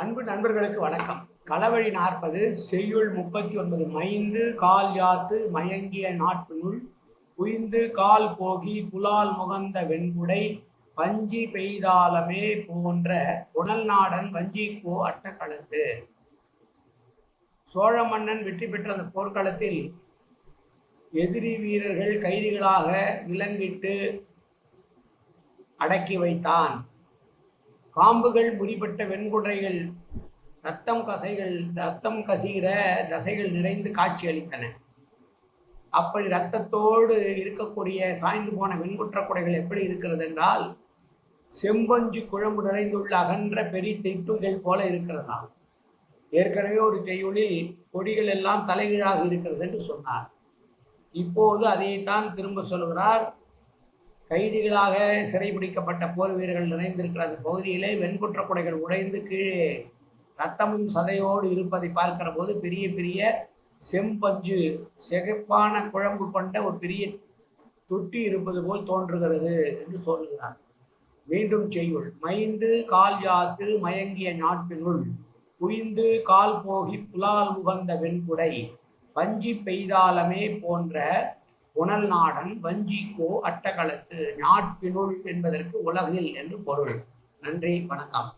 அன்பு நண்பர்களுக்கு வணக்கம். களவழி நாற்பது செய்யுள் முப்பத்தி ஒன்பது மைந்து கால் யாத்து மயங்கிய நாட்பினுள் உய்ந்து கால் போகி புலால் முகந்த வெண்புடை பஞ்சி பெய்தாலமே போன்ற புனல் நாடன் வஞ்சி கோ அட்டக்களத்து. சோழ மன்னன் வெற்றி பெற்ற அந்த போர்க்களத்தில் எதிரி வீரர்கள் கைதிகளாக விலங்கிட்டு அடக்கி வைத்தான். காம்புகள் முறிபட்ட வெண்குடைகள் ரத்தம் கசைகள் ரத்தம் கசிகிற தசைகள் நிறைந்து காட்சி அளித்தன. அப்படி ரத்தத்தோடு இருக்கக்கூடிய சாய்ந்து போன வெண்குற்ற குடைகள் எப்படி இருக்கிறது என்றால் செம்பஞ்சு குழம்பு நிறைந்துள்ள அகன்ற பெரிய திட்டுகள் போல இருக்கிறதா ஏற்கனவே ஒரு செய்யுளில் கொடிகள் எல்லாம் தலைகீழாக இருக்கிறது என்று சொன்னார். இப்போது அதைத்தான் திரும்ப சொல்கிறார். கைதிகளாக சிறைபிடிக்கப்பட்ட போர் வீரர்கள் நிறைந்திருக்கிற பகுதியிலே வெண்குற்ற குடைகள் உடைந்து கீழே ரத்தமும் சதையோடு இருப்பதை பார்க்கிற போது பெரிய பெரிய செம்பஞ்சு சிகப்பான குழம்பு கொண்ட ஒரு பெரிய தொட்டி இருப்பது போல் தோன்றுகிறது என்று சொல்லுகிறார் மீண்டும் செய்யுள். மைந்து கால் யாத்து மயங்கிய நாட்டினுள் குய்ந்து கால் போகி புலால் முகந்த வெண்குடை பஞ்சி பெய்தாலமே போன்ற உணல் நாடன் வஞ்சிக்கோ அட்டகளத்து நாட்பினுள் என்பதற்கு உலகில் என்று பொருள். நன்றி வணக்கம்.